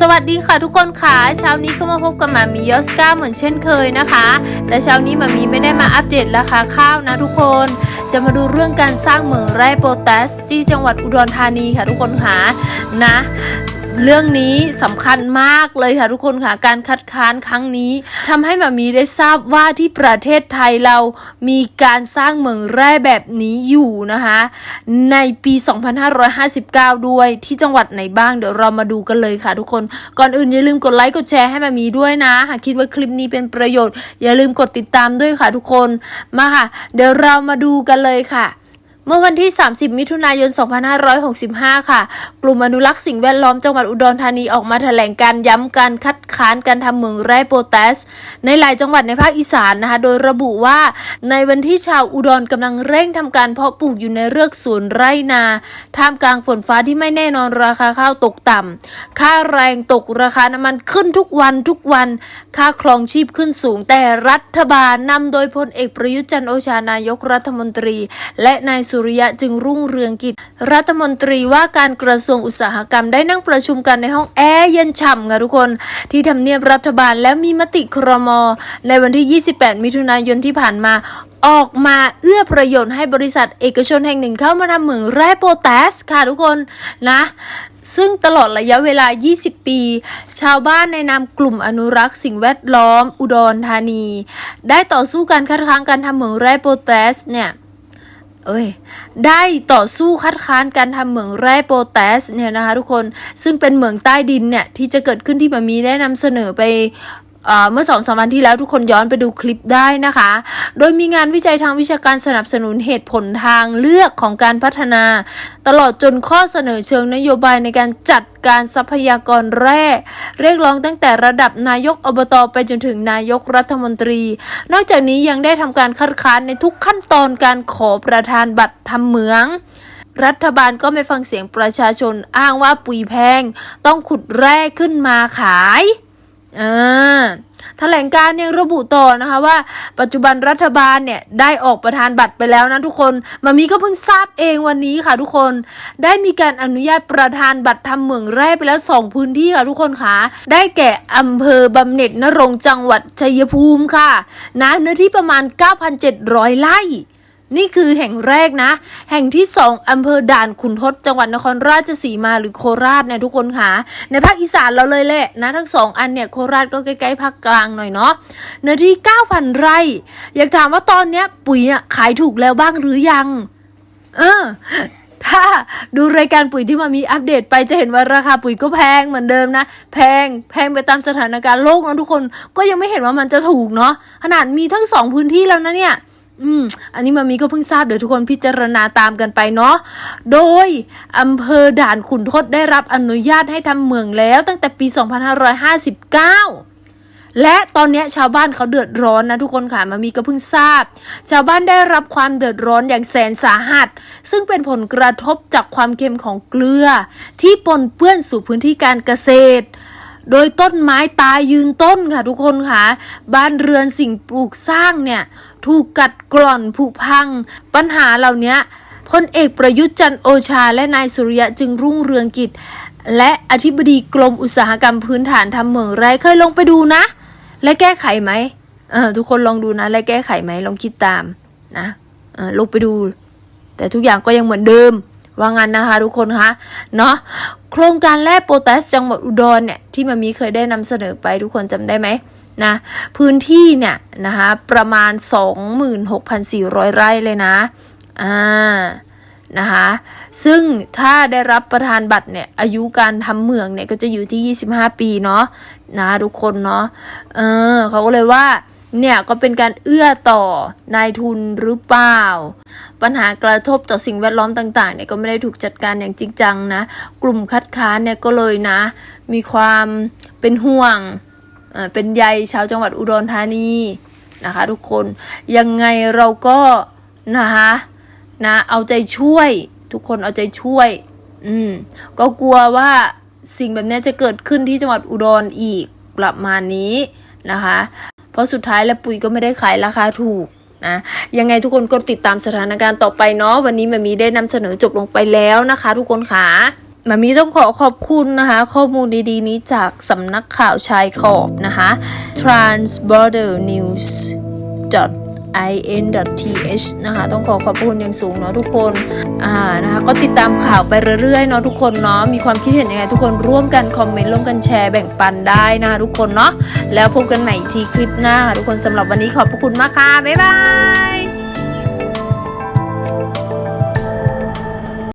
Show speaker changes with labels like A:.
A: สวัสดีค่ะทุกคนค่ะเช้านี้ก็มาพบกับหมามียอสกาเหมือนเช่นเคยนะคะ แต่เช้านี้หมามีไม่ได้มาอัปเดตราคาข้าวนะทุกคน จะมาดูเรื่องการสร้างเหมืองแร่โปแตสที่จังหวัดอุดรธานีค่ะทุกคนค่ะนะ เรื่องนี้สำคัญมากเลยค่ะทุกคนค่ะการคัดค้านครั้งนี้ทำให้มามีได้ทราบว่าที่ประเทศไทยเรามีการสร้างเมืองแร่แบบนี้อยู่นะคะ ในปี 2559 ด้วยที่จังหวัดไหนบ้างเดี๋ยวเรามาดูกันเลยค่ะทุกคนก่อนอื่นอย่าลืมกดไลค์กดแชร์ให้มามีด้วยนะหากคิดว่าคลิปนี้เป็นประโยชน์ อย่าลืมกดติดตามด้วยค่ะทุกคนมาค่ะ เดี๋ยวเรามาดูกันเลยค่ะ เมื่อวันที่ 30 มิถุนายน 2565 ค่ะ กลุ่มอนุรักษ์สิ่งแวดล้อมจังหวัดอุดรธานีออกมาแถลงการย้ำการคัดค้านการทำเหมืองแร่โปแทส ในหลายจังหวัดในภาคอีสานนะคะ โดยระบุว่าในวันที่ชาวอุดรกำลังเร่งทำการเพาะปลูกอยู่ในเรือกสวนไร่นา ท่ามกลางฝนฟ้าที่ไม่แน่นอนราคาข้าวตกต่ำ ค่าแรงตกราคาน้ำมันขึ้นทุกวันทุกวัน ค่าครองชีพขึ้นสูง แต่รัฐบาลนำโดยพลเอกประยุทธ์จันโอชานายกรัฐมนตรี และนายสุริยะจึงรุ่งเรืองกิจ รัฐมนตรีว่าการกระทรวงอุตสาหกรรมได้นั่งประชุมกันในห้องแอร์เย็นฉ่ำค่ะทุกคน ที่ทำเนียบรัฐบาลและมีมติครม ในวันที่ 28 มิถุนายนที่ผ่านมาออกมาเอื้อประโยชน์ให้บริษัทเอกชนแห่งหนึ่งเข้ามาทำเหมืองแร่โปแทสค่ะทุกคนนะซึ่งตลอดระยะเวลา 20 ปี ชาวบ้านในนามกลุ่มอนุรักษ์สิ่งแวดล้อม อุดรธานี ได้ต่อสู้การคัดค้านการทำเหมืองแร่โปแทสเนี่ย เอ้ยได้ต่อสู้คัดค้านการทำเหมืองแร่โปแทสเนี่ยนะคะทุกคนซึ่งเป็นเหมืองใต้ดินเนี่ยที่จะเกิดขึ้นที่มามีได้นำเสนอไป เมื่อสองสามวันที่แล้วทุกคนย้อนไปดูคลิปได้นะคะ โดยมีงานวิจัยทางวิชาการสนับสนุนเหตุผลทางเลือกของการพัฒนา ตลอดจนข้อเสนอเชิงนโยบายในการจัดการทรัพยากรแร่ เรียกร้องตั้งแต่ระดับนายกอบตไปจนถึงนายกรัฐมนตรี นอกจากนี้ยังได้ทำการคัดค้านในทุกขั้นตอนการขอประธานบัตรทำเหมืองรัฐบาลก็ไม่ฟังเสียงประชาชนอ้างว่าปุ๋ยแพง ต้องขุดแร่ขึ้นมาขาย อ่าแถลงการยังระบุต่อนะคะว่า ปัจจุบันรัฐบาลเนี่ยได้ออกประธานบัตรไปแล้วนะทุกคนมามีก็เพิ่งทราบเองวันนี้ค่ะทุกคน ได้มีการอนุญาตประธานบัตรทำเหมืองแร่ไปแล้ว 2 พื้นที่ค่ะทุกคนค่ะ ได้แก่อำเภอบำเหน็จนรงค์จังหวัดชัยภูมิค่ะนะเนื้อที่ประมาณ 9,700 ไร่ นี่คือแห่งแรกนะ แห่งที่สองอำเภอด่านขุนทดจังหวัดนครราชสีมาหรือโคราชเนี่ยทุกคนค่ะ ในภาคอีสานเราเลยแหละนะทั้งสองอันเนี่ยโคราชก็ใกล้ๆภาคกลางหน่อยเนาะเนื้อที่ 9,000 ไร่ อยากถามว่าตอนเนี้ยปุ๋ยอะขายถูกแล้วบ้างหรือยัง เออถ้าดูรายการปุ๋ยที่มามีอัปเดตไปจะเห็นว่าราคาปุ๋ยก็แพงเหมือนเดิมนะ แพงแพงไปตามสถานการณ์โลกนะทุกคนก็ยังไม่เห็นว่ามันจะถูกเนาะขนาดมีทั้งสองพื้นที่แล้วนะเนี่ย อืม อันนี้มามีก็เพิ่งทราบเดี๋ยวทุกคนพิจารณาตามกันไปเนาะ โดยอำเภอด่านขุนทดได้รับอนุญาตให้ทำเหมืองแล้วตั้งแต่ปี 2559และตอนนี้ชาวบ้านเขาเดือดร้อนนะทุกคนค่ะมามีก็เพิ่งทราบ ชาวบ้านได้รับความเดือดร้อนอย่างแสนสาหัส ซึ่งเป็นผลกระทบจากความเค็มของเกลือ ที่ปนเปื้อนสู่พื้นที่การเกษตร โดยต้นไม้ตายยืนต้นค่ะทุกคนค่ะ บ้านเรือนสิ่งปลูกสร้างเนี่ย ถูกกัดกร่อนผุพัง ปัญหาเหล่านี้พลเอกประยุทธ์จันโอชา และนายสุริยะจึงรุ่งเรืองกิจ และอธิบดีกรมอุตสาหกรรมพื้นฐานทำเหมืองแร่เคยลงไปดูนะ และแก้ไขไหมเออทุกคนลองดูนะ และแก้ไขไหมลองคิดตามนะเออลงไปดู แต่ทุกอย่างก็ยังเหมือนเดิมว่างั้นนะคะทุกคนคะเนาะโครงการแร่โปแทสจังหวัดอุดรเนี่ยที่มามีเคยได้นำเสนอไปทุกคนจำได้ไหม นะพื้นที่เนี่ยนะคะประมาณ 26,400 ไร่เลยนะอ่านะคะซึ่งถ้าได้รับประธานบัตรเนี่ยอายุการทำเหมืองเนี่ยก็จะอยู่ที่ 25 ปีเนาะนะทุกคนเนาะเออเขาก็เลยว่าเนี่ยก็เป็นการเอื้อต่อนายทุนหรือเปล่า ปัญหากระทบต่อสิ่งแวดล้อมต่างๆเนี่ยก็ไม่ได้ถูกจัดการอย่างจริงจังนะ กลุ่มคัดค้านเนี่ยก็เลยนะ มีความเป็นห่วง เป็นใยชาวจังหวัดอุดรธานีนะคะ ทุกคนยังไงเราก็นะคะนะเอาใจช่วย ทุกคนเอาใจช่วย อืมก็กลัวว่าสิ่งแบบนี้จะเกิดขึ้นที่จังหวัดอุดรอีกประมาณนี้นะคะ เพราะสุดท้ายแล้วปุ๋ยก็ไม่ได้ขายราคาถูกนะยังไงทุกคนก็ติดตามสถานการณ์ต่อไปเนาะวันนี้มันมีได้นำเสนอจบลงไปแล้วนะคะ ทุกคนค่ะ มามีต้องขอขอบคุณนะคะ ข้อมูลดีๆ นี้จากสำนักข่าวชายขอบนะคะ transborder news in.th นะคะ ต้องขอขอบคุณอย่างสูงเนาะทุกคนอ่านะคะ ก็ติดตามข่าวไปเรื่อยๆเนาะทุกคนเนาะมีความคิดเห็นยังไงทุกคนร่วมกันคอมเมนต์ร่วมกันแชร์แบ่งปันได้นะคะทุกคนเนาะแล้วพบกันใหม่อีกทีคลิปหน้าค่ะทุกคนสำหรับวันนี้ขอบพระคุณมากค่ะ บ๊ายบาย